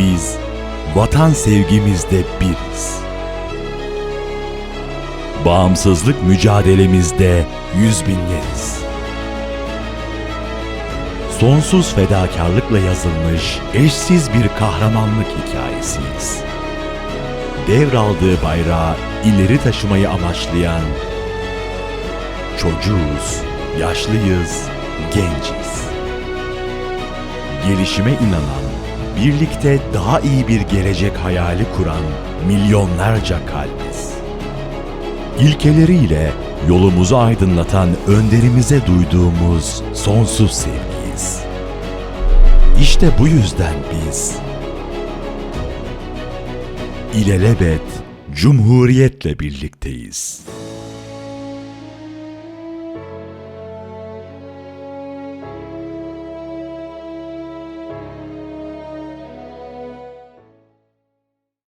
Biz vatan sevgimizde biriz. Bağımsızlık mücadelemizde yüz binleriz. Sonsuz fedakarlıkla yazılmış eşsiz bir kahramanlık hikayesiyiz. Devraldığı bayrağı ileri taşımayı amaçlayan çocuğuz, yaşlıyız, genciz. Gelişime inanan, birlikte daha iyi bir gelecek hayali kuran milyonlarca kalbiz. İlkeleriyle yolumuzu aydınlatan önderimize duyduğumuz sonsuz sevgiyiz. İşte bu yüzden biz ilelebet Cumhuriyetle birlikteyiz.